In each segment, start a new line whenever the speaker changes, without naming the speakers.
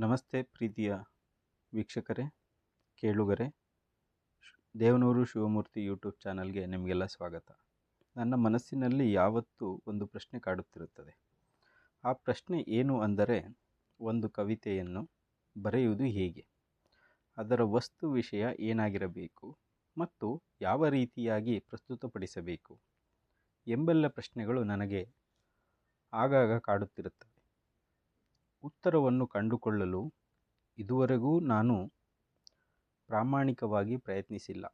ನಮಸ್ತೆ ಪ್ರೀತಿಯ ವೀಕ್ಷಕರೇ, ಕೇಳುಗರೆ. ದೇವನೂರು ಶಿವಮೂರ್ತಿ ಯೂಟ್ಯೂಬ್ ಚಾನಲ್ಗೆ ನಿಮಗೆಲ್ಲ ಸ್ವಾಗತ. ನನ್ನ ಮನಸ್ಸಿನಲ್ಲಿ ಯಾವತ್ತೂ ಒಂದು ಪ್ರಶ್ನೆ ಕಾಡುತ್ತಿರುತ್ತದೆ. ಆ ಪ್ರಶ್ನೆ ಏನು ಅಂದರೆ, ಒಂದು ಕವಿತೆಯನ್ನು ಬರೆಯುವುದು ಹೇಗೆ? ಅದರ ವಸ್ತು ವಿಷಯ ಏನಾಗಿರಬೇಕು? ಮತ್ತು ಯಾವ ರೀತಿಯಾಗಿ ಪ್ರಸ್ತುತಪಡಿಸಬೇಕು? ಎಂಬೆಲ್ಲ ಪ್ರಶ್ನೆಗಳು ನನಗೆ ಆಗಾಗ ಕಾಡುತ್ತಿರುತ್ತವೆ. ಉತ್ತರವನ್ನು ಕಂಡುಕೊಳ್ಳಲು ಇದುವರೆಗೂ ನಾನು ಪ್ರಾಮಾಣಿಕವಾಗಿ ಪ್ರಯತ್ನಿಸಿಲ್ಲ.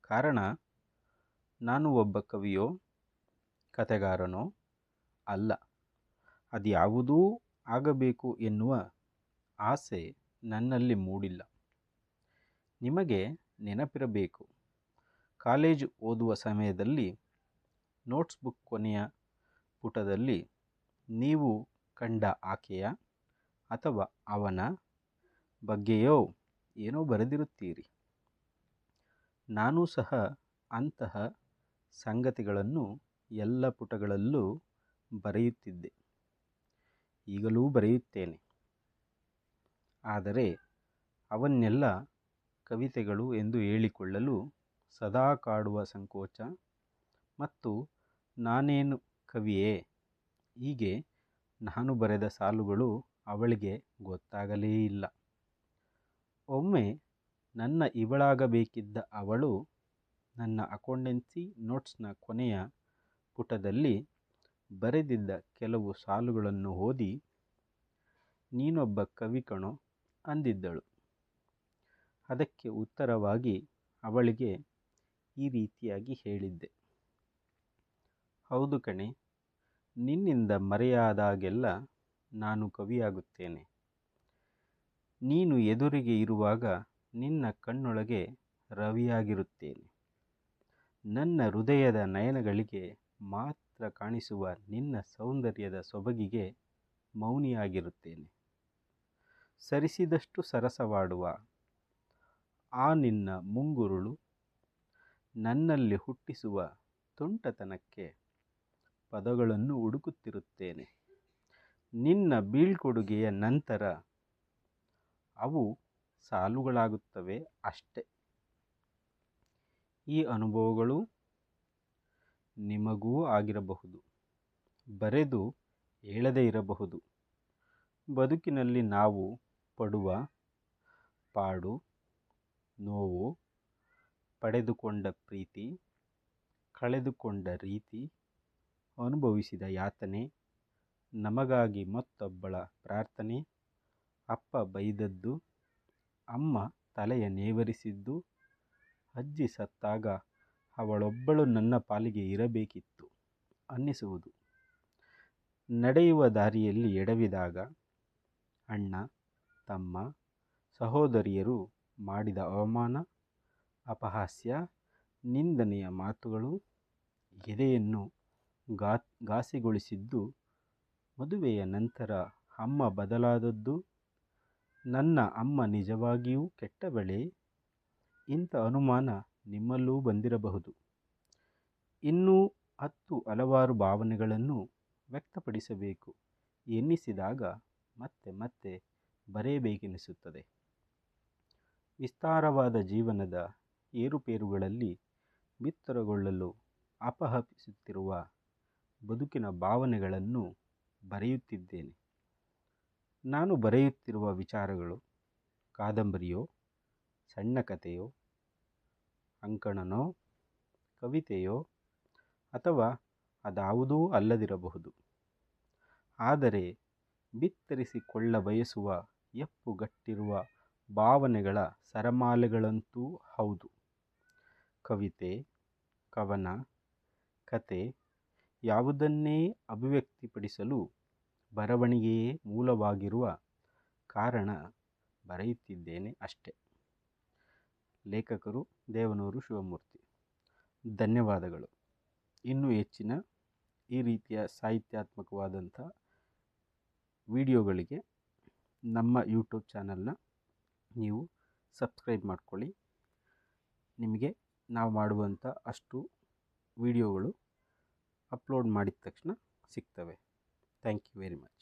ಕಾರಣ, ನಾನು ಒಬ್ಬ ಕವಿಯೋ, ಕಥೆಗಾರನೋ ಅಲ್ಲ. ಅದ್ಯಾವುದೂ ಆಗಬೇಕು ಎನ್ನುವ ಆಸೆ ನನ್ನಲ್ಲಿ ಮೂಡಿಲ್ಲ. ನಿಮಗೆ ನೆನಪಿರಬೇಕು, ಕಾಲೇಜು ಓದುವ ಸಮಯದಲ್ಲಿ ನೋಟ್ಸ್ ಬುಕ್ ಕೊನೆಯ ಪುಟದಲ್ಲಿ ನೀವು ಕಂಡ ಆಕೆಯ ಅಥವಾ ಅವನ ಬಗ್ಗೆಯೋ ಏನೋ ಬರೆದಿರುತ್ತೀರಿ. ನಾನೂ ಸಹ ಅಂತಹ ಸಂಗತಿಗಳನ್ನು ಎಲ್ಲ ಪುಟಗಳಲ್ಲೂ ಬರೆಯುತ್ತಿದ್ದೆ. ಈಗಲೂ ಬರೆಯುತ್ತೇನೆ. ಆದರೆ ಅವನ್ನೆಲ್ಲ ಕವಿತೆಗಳು ಎಂದು ಹೇಳಿಕೊಳ್ಳಲು ಸದಾ ಕಾಡುವ ಸಂಕೋಚ ಮತ್ತು ನಾನೇನು ಕವಿಯೇ ಹೀಗೆ ನಾನು ಬರೆದ ಸಾಲುಗಳು ಅವಳಿಗೆ ಗೊತ್ತಾಗಲೇ ಇಲ್ಲ. ಒಮ್ಮೆ ನನ್ನ ಇವಳಾಗಬೇಕಿದ್ದ ಅವಳು ನನ್ನ ಅಕೌಂಡೆನ್ಸಿ ನೋಟ್ಸ್ನ ಕೊನೆಯ ಪುಟದಲ್ಲಿ ಬರೆದಿದ್ದ ಕೆಲವು ಸಾಲುಗಳನ್ನು ಓದಿ ನೀನೊಬ್ಬ ಕವಿ ಕಣೋ ಅಂದಿದ್ದಳು. ಅದಕ್ಕೆ ಉತ್ತರವಾಗಿ ಅವಳಿಗೆ ಈ ರೀತಿಯಾಗಿ ಹೇಳಿದ್ದೆ. ಹೌದು ಕಣೆ ನಿನ್ನಿಂದ ಮರೆಯಾದಾಗೆಲ್ಲ ನಾನು ಕವಿಯಾಗುತ್ತೇನೆ. ನೀನು ಎದುರಿಗೆ ಇರುವಾಗ ನಿನ್ನ ಕಣ್ಣೊಳಗೆ ರವಿಯಾಗಿರುತ್ತೇನೆ. ನನ್ನ ಹೃದಯದ ನಯನಗಳಿಗೆ ಮಾತ್ರ ಕಾಣಿಸುವ ನಿನ್ನ ಸೌಂದರ್ಯದ ಸೊಬಗಿಗೆ ಮೌನಿಯಾಗಿರುತ್ತೇನೆ. ಸರಿಸಿದಷ್ಟು ಸರಸವಾಡುವ ಆ ನಿನ್ನ ಮುಂಗುರುಳು ನನ್ನಲ್ಲಿ ಹುಟ್ಟಿಸುವ ತುಂಟತನಕ್ಕೆ ಪದಗಳನ್ನು ಹುಡುಕುತ್ತಿರುತ್ತೇನೆ. ನಿನ್ನ ಬೀಳ್ಕೊಡುಗೆಯ ನಂತರ ಅವು ಸಾಲುಗಳಾಗುತ್ತವೆ ಅಷ್ಟೆ. ಈ ಅನುಭವಗಳು ನಿಮಗೂ ಆಗಿರಬಹುದು. ಬರೆದು ಹೇಳದೇ ಇರಬಹುದು. ಬದುಕಿನಲ್ಲಿ ನಾವು ಪಡುವ ಪಾಡು, ನೋವು, ಪಡೆದುಕೊಂಡ ಪ್ರೀತಿ, ಕಳೆದುಕೊಂಡ ರೀತಿ ಅನುಭವಿಸಿದ ಯಾತನೆ, ನಮಗಾಗಿ ಮತ್ತೊಬ್ಬಳ ಪ್ರಾರ್ಥನೆ, ಅಪ್ಪ ಬೈದದ್ದು, ಅಮ್ಮ ತಲೆಯ ನೇವರಿಸಿದ್ದು, ಅಜ್ಜಿ ಸತ್ತಾಗ ಅವಳೊಬ್ಬಳು ನನ್ನ ಪಾಲಿಗೆ ಇರಬೇಕಿತ್ತು ಅನ್ನಿಸುವುದು. ನಡೆಯುವ ದಾರಿಯಲ್ಲಿ ಎಡವಿದಾಗ ಅಣ್ಣ, ತಮ್ಮ, ಸಹೋದರಿಯರು ಮಾಡಿದ ಅವಮಾನ, ಅಪಹಾಸ್ಯ, ನಿಂದನೆಯ ಮಾತುಗಳು, ಎದೆಯನ್ನು ಗಾ, ಘಾಸಿಗೊಳಿಸಿದ್ದು ಮದುವೆಯ ನಂತರ ಅಮ್ಮ ಬದಲಾದದ್ದು, ನನ್ನ ಅಮ್ಮ ನಿಜವಾಗಿಯೂ ಕೆಟ್ಟವಳೇ ಇಂಥ ಅನುಮಾನ ನಿಮ್ಮಲ್ಲೂ ಬಂದಿರಬಹುದು. ಇನ್ನೂ ಹತ್ತು ಹಲವಾರು ಭಾವನೆಗಳನ್ನು ವ್ಯಕ್ತಪಡಿಸಬೇಕು. ಎನ್ನಿಸಿದಾಗ ಮತ್ತೆ ಮತ್ತೆ ಬರೆಯಬೇಕೆನಿಸುತ್ತದೆ. ವಿಸ್ತಾರವಾದ ಜೀವನದ ಏರುಪೇರುಗಳಲ್ಲಿ ಬಿತ್ತರಗೊಳ್ಳಲು ಅಪಹಪಿಸುತ್ತಿರುವ ಬದುಕಿನ ಭಾವನೆಗಳನ್ನು ಬರೆಯುತ್ತಿದ್ದೇನೆ. ನಾನು ಬರೆಯುತ್ತಿರುವ ವಿಚಾರಗಳು ಕಾದಂಬರಿಯೋ, ಸಣ್ಣ ಕಥೆಯೋ, ಅಂಕಣನೋ, ಕವಿತೆಯೋ ಅಥವಾ ಅದಾವುದೂ ಅಲ್ಲದಿರಬಹುದು. ಆದರೆ ಬಿತ್ತರಿಸಿಕೊಳ್ಳ ಬಯಸುವ ಎಪ್ಪುಗಟ್ಟಿರುವ ಭಾವನೆಗಳ ಸರಮಾಲೆಗಳಂತೂ ಹೌದು. ಕವಿತೆ, ಕವನ, ಕತೆ ಯಾವುದನ್ನೇ ಅಭಿವ್ಯಕ್ತಿಪಡಿಸಲು ಬರವಣಿಗೆಯೇ ಮೂಲವಾಗಿರುವ ಕಾರಣ ಬರೆಯುತ್ತಿದ್ದೇನೆ ಅಷ್ಟೆ. ಲೇಖಕರು ದೇವನೂರು ಶಿವಮೂರ್ತಿ. ಧನ್ಯವಾದಗಳು. ಇನ್ನೂ ಹೆಚ್ಚಿನ ಈ ರೀತಿಯ ಸಾಹಿತ್ಯಾತ್ಮಕವಾದಂಥ ವಿಡಿಯೋಗಳಿಗೆ ನಮ್ಮ ಯೂಟ್ಯೂಬ್ ಚಾನಲ್ನ ನೀವು ಸಬ್ಸ್ಕ್ರೈಬ್ ಮಾಡಿಕೊಳ್ಳಿ. ನಿಮಗೆ ನಾವು ಮಾಡುವಂಥ ಅಷ್ಟು ವಿಡಿಯೋಗಳು ಅಪ್ಲೋಡ್ ಮಾಡಿದ ತಕ್ಷಣ ಸಿಗ್ತವೆ. Thank you very much.